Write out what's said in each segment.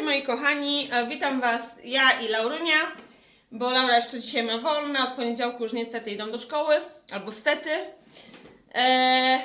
Witajcie moi kochani, E, witam Was ja i Laurunia, bo Laura jeszcze dzisiaj ma wolne, od poniedziałku już niestety idą do szkoły, albo stety. Eee,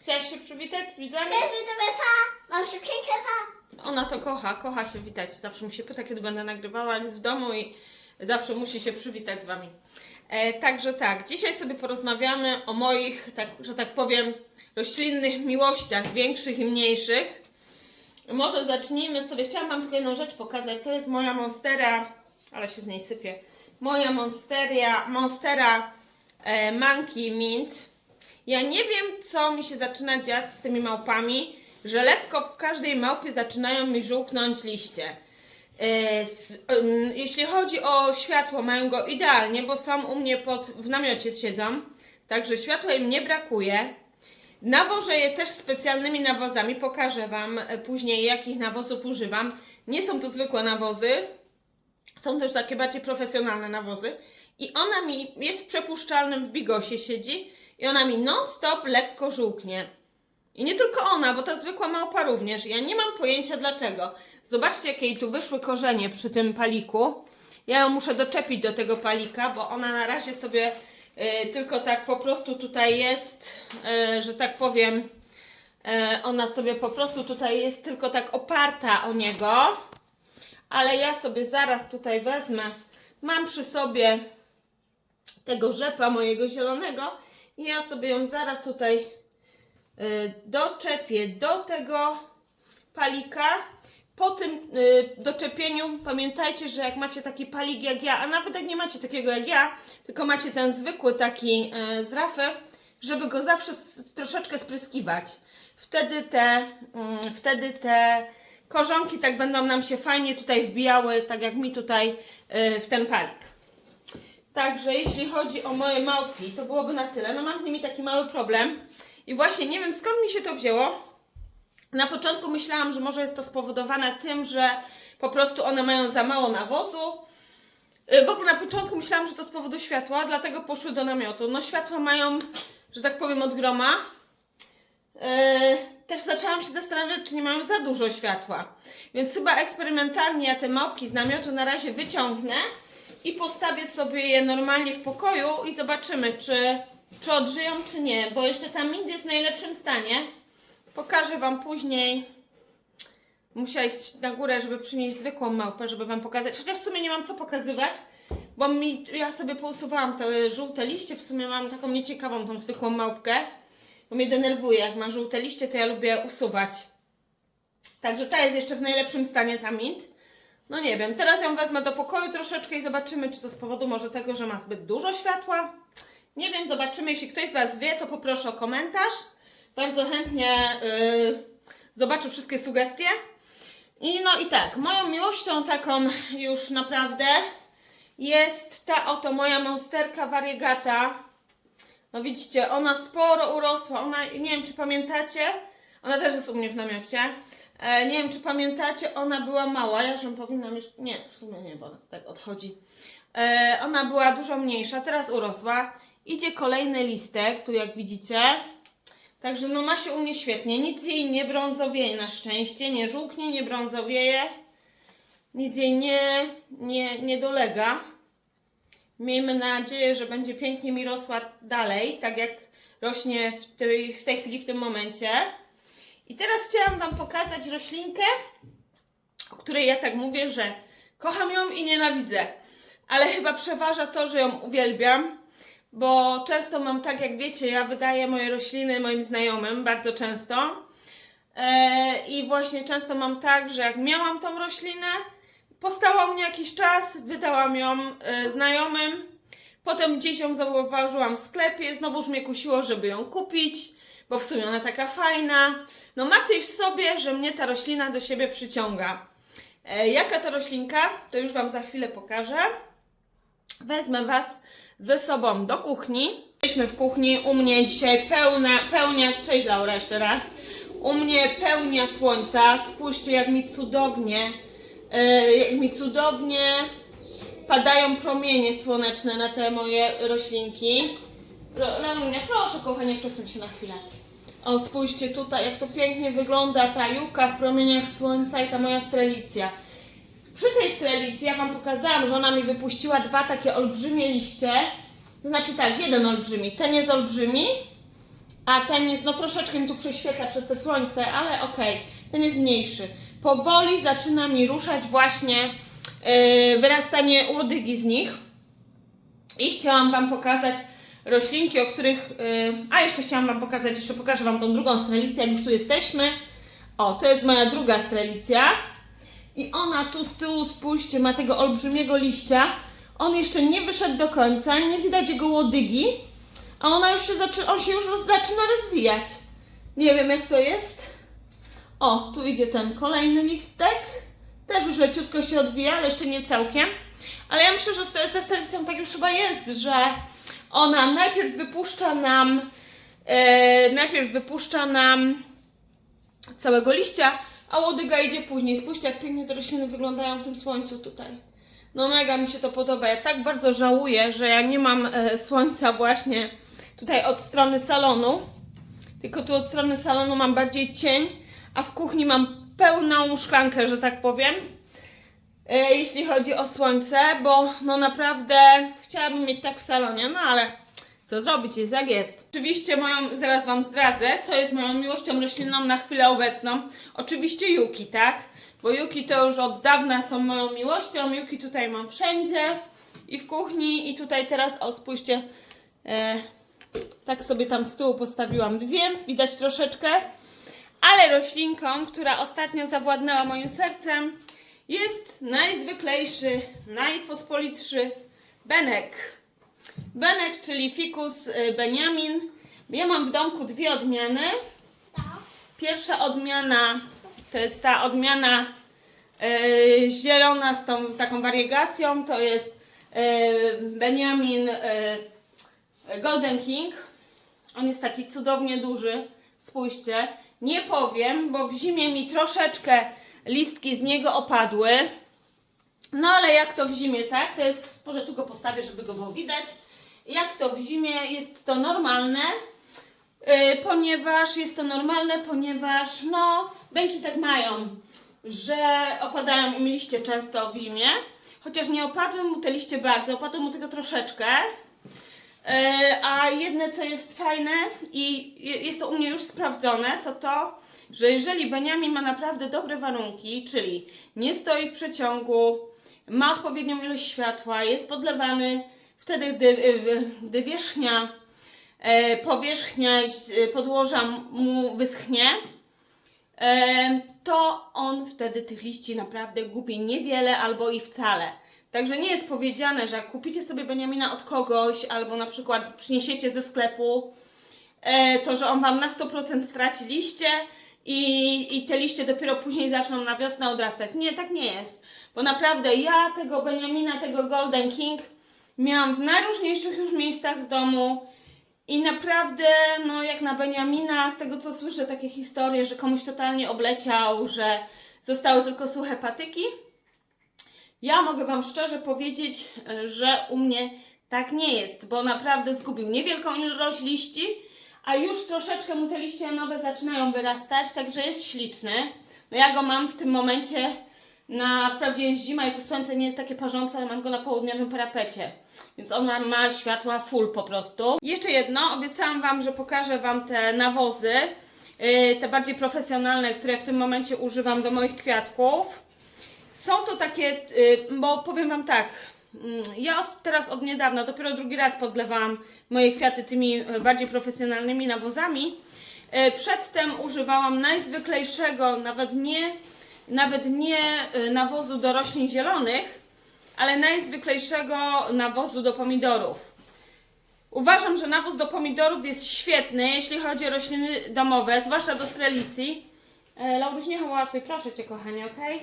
chciałaś się przywitać z widzami? Cześć, widzowie, pa! Mam szybkie pa! Ona to kocha, kocha się witać, zawsze mi się pyta kiedy będę nagrywała, jest w domu i zawsze musi się przywitać z Wami. E, także tak, dzisiaj sobie porozmawiamy o moich, tak, że tak powiem, roślinnych miłościach, większych i mniejszych. Może zacznijmy sobie, chciałam Wam tylko jedną rzecz pokazać, to jest moja monstera, ale się z niej sypie, moja monsteria, monstera e, Monkey Mint. Ja nie wiem, co mi się zaczyna dziać z tymi małpami, że lekko w każdej małpie zaczynają mi żółknąć liście. E, Jeśli chodzi o światło, mają go idealnie, bo są u mnie pod, w namiocie siedzą, także światła im nie brakuje. Nawożę je też specjalnymi nawozami, pokażę Wam później jakich nawozów używam. Nie są to zwykłe nawozy, są też takie bardziej profesjonalne nawozy. I ona mi jest w przepuszczalnym w bigosie siedzi i ona mi non stop lekko żółknie. I nie tylko ona, bo ta zwykła małpa również. Ja nie mam pojęcia dlaczego. Zobaczcie, jakie tu wyszły korzenie przy tym paliku. Ja ją muszę doczepić do tego palika, bo ona na razie sobie tylko tak po prostu tutaj jest, y, że tak powiem, y, ona sobie po prostu tutaj jest tylko tak oparta o niego. Ale ja sobie zaraz tutaj wezmę, mam przy sobie tego rzepa mojego zielonego i ja sobie ją zaraz tutaj doczepię do tego palika. Po tym y, doczepieniu pamiętajcie, że jak macie taki palik jak ja, a nawet jak nie macie takiego jak ja, tylko macie ten zwykły taki y, z rafy, żeby go zawsze troszeczkę spryskiwać. Wtedy te, mm, wtedy te korzonki tak będą nam się fajnie tutaj wbijały, tak jak mi tutaj y, w ten palik. Także jeśli chodzi o moje małpki, to byłoby na tyle. No mam z nimi taki mały problem i właśnie nie wiem skąd mi się to wzięło. Na początku myślałam, że może jest to spowodowane tym, że po prostu one mają za mało nawozu. Y, W ogóle na początku myślałam, że to z powodu światła, dlatego poszły do namiotu. No światła mają, że tak powiem, od groma. Yy, też zaczęłam się zastanawiać, czy nie mają za dużo światła. Więc chyba eksperymentalnie ja te małpki z namiotu na razie wyciągnę i postawię sobie je normalnie w pokoju i zobaczymy, czy, czy odżyją, czy nie. Bo jeszcze ta mint jest w najlepszym stanie. Pokażę Wam później. Musiała iść na górę, żeby przynieść zwykłą małpę, żeby Wam pokazać. Chociaż w sumie nie mam co pokazywać, bo mi, ja sobie pousuwałam te żółte liście. W sumie mam taką nieciekawą, tą zwykłą małpkę. Bo mnie denerwuje, jak ma żółte liście, to ja lubię usuwać. Także ta jest jeszcze w najlepszym stanie, ta mint. No nie wiem, teraz ją wezmę do pokoju troszeczkę i zobaczymy, czy to z powodu może tego, że ma zbyt dużo światła. Nie wiem, zobaczymy. Jeśli ktoś z Was wie, to poproszę o komentarz. Bardzo chętnie yy, zobaczę wszystkie sugestie. I no i tak, moją miłością taką już naprawdę jest ta oto moja monsterka variegata. No widzicie, ona sporo urosła. Ona, nie wiem czy pamiętacie, ona też jest u mnie w namiocie. E, nie wiem czy pamiętacie, ona była mała. Ja ją powinnam jeszcze. Nie, w sumie nie, bo tak odchodzi. E, ona była dużo mniejsza, teraz urosła. Idzie kolejny listek, tu jak widzicie. Także no ma się u mnie świetnie. Nic jej nie brązowieje na szczęście. Nie żółknie, nie brązowieje. Nic jej nie, nie, nie dolega. Miejmy nadzieję, że będzie pięknie mi rosła dalej, tak jak rośnie w tej, w tej chwili, w tym momencie. I teraz chciałam Wam pokazać roślinkę, o której ja tak mówię, że kocham ją i nienawidzę. Ale chyba przeważa to, że ją uwielbiam, bo często mam tak, jak wiecie, ja wydaję moje rośliny moim znajomym, bardzo często. E, I właśnie często mam tak, że jak miałam tą roślinę, postała mnie jakiś czas, wydałam ją e, znajomym, potem gdzieś ją zauważyłam w sklepie, znowuż mnie kusiło, żeby ją kupić, bo w sumie ona taka fajna. No ma coś w sobie, że mnie ta roślina do siebie przyciąga. E, jaka to roślinka, to już Wam za chwilę pokażę. Wezmę Was ze sobą do kuchni. Jesteśmy w kuchni, u mnie dzisiaj pełna, pełnia, cześć Laura jeszcze raz. U mnie pełnia słońca, spójrzcie jak mi cudownie, e, jak mi cudownie padają promienie słoneczne na te moje roślinki. Ro- Larunia, proszę kochanie, przesuń się na chwilę. O, spójrzcie tutaj, jak to pięknie wygląda ta juka w promieniach słońca i ta moja strelicja. Przy tej strelicji ja Wam pokazałam, że ona mi wypuściła dwa takie olbrzymie liście. To znaczy tak, jeden olbrzymi. Ten jest olbrzymi, a ten jest, no troszeczkę mi tu prześwietla przez te słońce, ale okej, ten jest mniejszy. Powoli zaczyna mi ruszać właśnie yy, wyrastanie łodygi z nich. I chciałam Wam pokazać roślinki, o których. Yy, a jeszcze chciałam Wam pokazać, jeszcze pokażę Wam tą drugą strelicję, jak już tu jesteśmy. O, to jest moja druga strelicja. I ona tu z tyłu, spójrzcie, ma tego olbrzymiego liścia. On jeszcze nie wyszedł do końca, nie widać jego łodygi, a ona już się zaczy, on się już zaczyna rozwijać. Nie wiem jak to jest. O, tu idzie ten kolejny listek. Też już leciutko się odwija, ale jeszcze nie całkiem. Ale ja myślę, że ze sterylicą tak już chyba jest, że ona najpierw wypuszcza nam, e, najpierw wypuszcza nam całego liścia, a łodyga idzie później. Spójrzcie, jak pięknie te rośliny wyglądają w tym słońcu tutaj. No mega mi się to podoba. Ja tak bardzo żałuję, że ja nie mam e, słońca właśnie tutaj od strony salonu. Tylko tu od strony salonu mam bardziej cień, a w kuchni mam pełną szklankę, że tak powiem. E, jeśli chodzi o słońce, bo no naprawdę chciałabym mieć tak w salonie, no ale co zrobić, jest jak jest. Oczywiście moją, zaraz Wam zdradzę, co jest moją miłością roślinną na chwilę obecną. Oczywiście Yuki, tak? Bo Yuki to już od dawna są moją miłością. Yuki tutaj mam wszędzie i w kuchni i tutaj teraz, o spójrzcie, e, tak sobie tam z tyłu postawiłam dwie, widać troszeczkę. Ale roślinką, która ostatnio zawładnęła moim sercem jest najzwyklejszy, najpospolitszy benek. Benek, czyli ficus y, Benjamin. Ja mam w domku dwie odmiany. Pierwsza odmiana to jest ta odmiana y, zielona z, tą, z taką wariegacją. To jest y, Benjamin Golden King. On jest taki cudownie duży. Spójrzcie. Nie powiem, bo w zimie mi troszeczkę listki z niego opadły. No ale jak to w zimie, tak? To jest, może tu go postawię, żeby go było widać. Jak to w zimie jest to normalne, yy, ponieważ jest to normalne, ponieważ no, bęki tak mają, że opadają im liście często w zimie. Chociaż nie opadły mu te liście bardzo, opadło mu tego troszeczkę. E, A jedne, co jest fajne i je- jest to u mnie już sprawdzone, to to, że jeżeli Beniamin ma naprawdę dobre warunki, czyli nie stoi w przeciągu, ma odpowiednią ilość światła, jest podlewany wtedy, gdy, y, gdy wierzchnia, e, powierzchnia e, podłoża mu wyschnie, e, to on wtedy tych liści naprawdę gubi niewiele albo i wcale. Także nie jest powiedziane, że jak kupicie sobie Beniamina od kogoś albo na przykład przyniesiecie ze sklepu, e, to że on Wam na 100% straci liście i, i te liście dopiero później zaczną na wiosnę odrastać. Nie, tak nie jest. Bo naprawdę ja tego Beniamina, tego Golden King miałam w najróżniejszych już miejscach w domu i naprawdę, no jak na Beniamina, z tego co słyszę, takie historie, że komuś totalnie obleciał, że zostały tylko suche patyki. Ja mogę Wam szczerze powiedzieć, że u mnie tak nie jest, bo naprawdę zgubił niewielką ilość liści, a już troszeczkę mu te liście nowe zaczynają wyrastać, także jest śliczny. No ja go mam w tym momencie, na wprawdzie jest zima i to słońce nie jest takie parzące, ale mam go na południowym parapecie, więc on ma, światła full po prostu. Jeszcze jedno, obiecałam Wam, że pokażę Wam te nawozy, yy, te bardziej profesjonalne, które w tym momencie używam do moich kwiatków. Są to takie, y, bo powiem Wam tak, mm, ja od, teraz od niedawna, dopiero drugi raz podlewałam moje kwiaty tymi y, bardziej profesjonalnymi nawozami. Przedtem używałam najzwyklejszego, nawet nie, nawet nie y, nawozu do roślin zielonych, ale najzwyklejszego nawozu do pomidorów. Uważam, że nawóz do pomidorów jest świetny, jeśli chodzi o rośliny domowe, zwłaszcza do strelicji. E, Lauruś, nie hałasuj, proszę Cię kochanie, okej?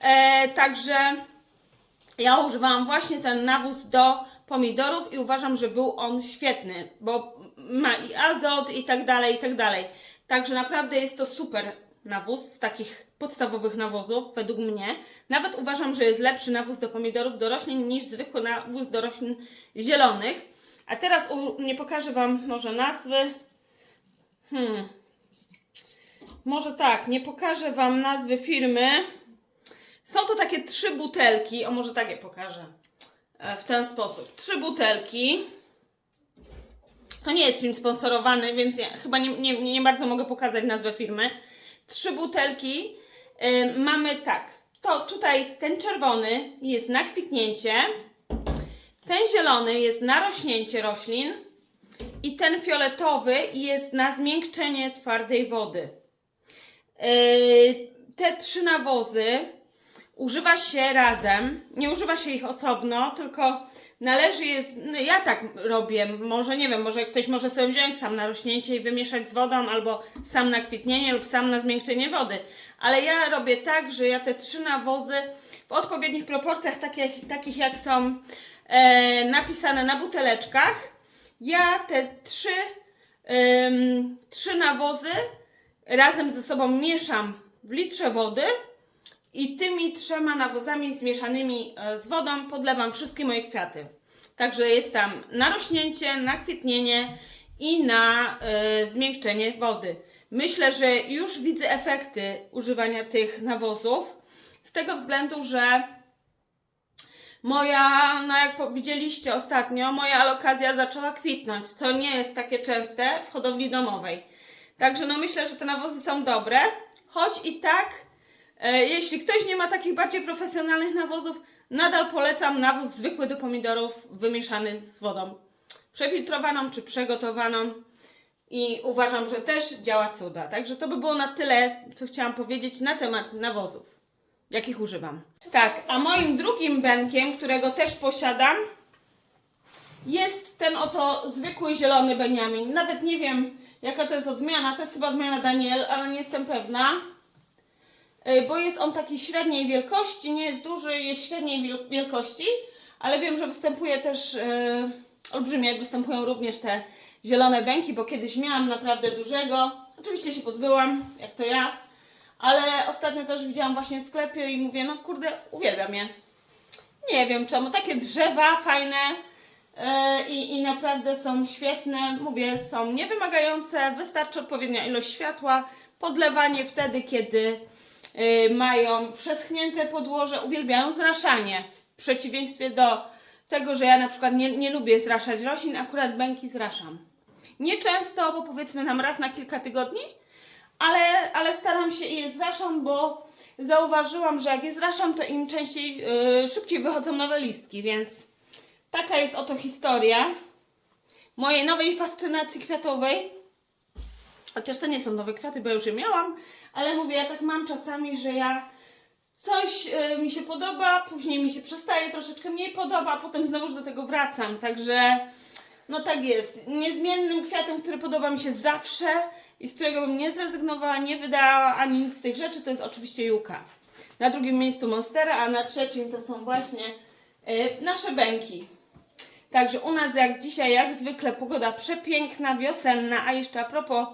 E, także ja używałam właśnie ten nawóz do pomidorów i uważam, że był on świetny, bo ma i azot i tak dalej, i tak dalej. Także naprawdę jest to super nawóz z takich podstawowych nawozów, według mnie. Nawet uważam, że jest lepszy nawóz do pomidorów, do roślin niż zwykły nawóz do roślin zielonych. A teraz u, nie pokażę Wam może nazwy. Hmm. Może tak, nie pokażę Wam nazwy firmy. Są to takie trzy butelki. O, może tak je pokażę. E, W ten sposób. Trzy butelki. To nie jest film sponsorowany, więc ja chyba nie, nie, nie bardzo mogę pokazać nazwę firmy. Trzy butelki. E, mamy tak. To tutaj ten czerwony jest na kwitnięcie. Ten zielony jest na rośnięcie roślin. I ten fioletowy jest na zmiękczenie twardej wody. Yy, Te trzy nawozy używa się razem, nie używa się ich osobno, tylko należy je, no ja tak robię, może nie wiem, może ktoś może sobie wziąć sam na rośnięcie i wymieszać z wodą, albo sam na kwitnienie lub sam na zmiękczenie wody, ale ja robię tak, że ja te trzy nawozy w odpowiednich proporcjach, takich, takich jak są e, napisane na buteleczkach, ja te trzy, ym, trzy nawozy razem ze sobą mieszam w litrze wody i tymi trzema nawozami zmieszanymi e, z wodą podlewam wszystkie moje kwiaty. Także jest tam na rośnięcie, na kwitnienie i na e, zmiękczenie wody. Myślę, że już widzę efekty używania tych nawozów z tego względu, że Moja, no jak widzieliście ostatnio, moja alokazja zaczęła kwitnąć, co nie jest takie częste w hodowli domowej. Także no myślę, że te nawozy są dobre, choć i tak, jeśli ktoś nie ma takich bardziej profesjonalnych nawozów, nadal polecam nawóz zwykły do pomidorów wymieszany z wodą. Przefiltrowaną czy przegotowaną i uważam, że też działa cuda. Także to by było na tyle, co chciałam powiedzieć na temat nawozów jakich używam. Tak, a moim drugim benkiem, którego też posiadam, jest ten oto zwykły zielony Beniamin. Nawet nie wiem, jaka to jest odmiana. To jest chyba odmiana Daniel, ale nie jestem pewna. Y, Bo jest on takiej średniej wielkości, nie jest duży, jest średniej wiel- wielkości, ale wiem, że występuje też e, olbrzymie, występują również te zielone bęki, bo kiedyś miałam naprawdę dużego. Oczywiście się pozbyłam, jak to ja, ale ostatnio też widziałam właśnie w sklepie i mówię, no kurde, uwielbiam je. Nie wiem czemu, takie drzewa fajne e, i, naprawdę są świetne. Mówię, są niewymagające, wystarczy odpowiednia ilość światła, podlewanie wtedy, kiedy e, mają przeschnięte podłoże, uwielbiają zraszanie. W przeciwieństwie do tego, że ja na przykład nie, nie lubię zraszać roślin, akurat bęki zraszam. Nie często, bo powiedzmy nam raz na kilka tygodni, ale, ale staram się i je zraszam, bo zauważyłam, że jak je zraszam, to im częściej, yy, szybciej wychodzą nowe listki, więc taka jest oto historia mojej nowej fascynacji kwiatowej. Chociaż to nie są nowe kwiaty, bo już je miałam, ale mówię, ja tak mam czasami, że ja coś y, mi się podoba, później mi się przestaje troszeczkę mniej podoba, a potem znowuż do tego wracam, także no tak jest. Niezmiennym kwiatem, który podoba mi się zawsze i z którego bym nie zrezygnowała, nie wydała ani nic z tych rzeczy, to jest oczywiście juka. Na drugim miejscu monstera, a na trzecim to są właśnie y, nasze bęki. Także u nas jak dzisiaj, jak zwykle pogoda przepiękna, wiosenna, a jeszcze a propos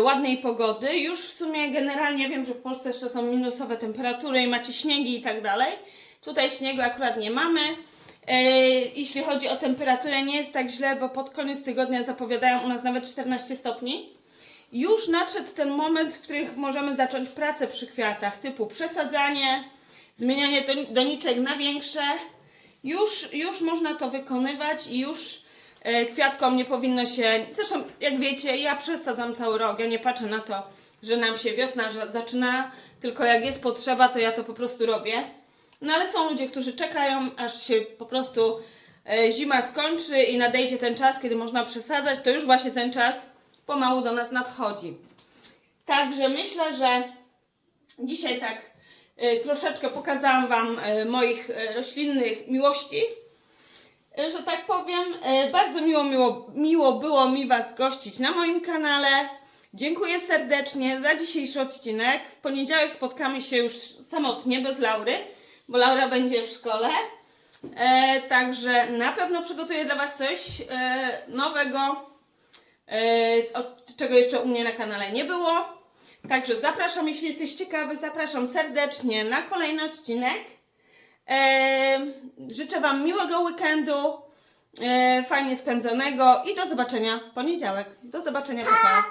ładnej pogody, już w sumie generalnie wiem, że w Polsce jeszcze są minusowe temperatury i macie śniegi i tak dalej. Tutaj śniegu akurat nie mamy. E, Jeśli chodzi o temperaturę, nie jest tak źle, bo pod koniec tygodnia zapowiadają u nas nawet 14 stopni. Już nadszedł ten moment, w którym możemy zacząć pracę przy kwiatach, typu przesadzanie, zmienianie don- doniczek na większe. Już, już można to wykonywać i już e, kwiatkom nie powinno się. Zresztą, jak wiecie, ja przesadzam cały rok. Ja nie patrzę na to, że nam się wiosna zaczyna, tylko jak jest potrzeba, to ja to po prostu robię. No ale są ludzie, którzy czekają, aż się po prostu e, zima skończy i nadejdzie ten czas, kiedy można przesadzać. To już właśnie ten czas pomału do nas nadchodzi. Także myślę, że dzisiaj tak e, troszeczkę pokazałam Wam e, moich e, roślinnych miłości. Że tak powiem, E, bardzo miło, miło, miło było mi Was gościć na moim kanale. Dziękuję serdecznie za dzisiejszy odcinek. W poniedziałek spotkamy się już samotnie, bez Laury, bo Laura będzie w szkole. E, także na pewno przygotuję dla Was coś e, nowego, e, od czego jeszcze u mnie na kanale nie było. Także zapraszam, jeśli jesteś ciekawy, zapraszam serdecznie na kolejny odcinek. Życzę Wam miłego weekendu, e, fajnie spędzonego i do zobaczenia w poniedziałek. Do zobaczenia, pa!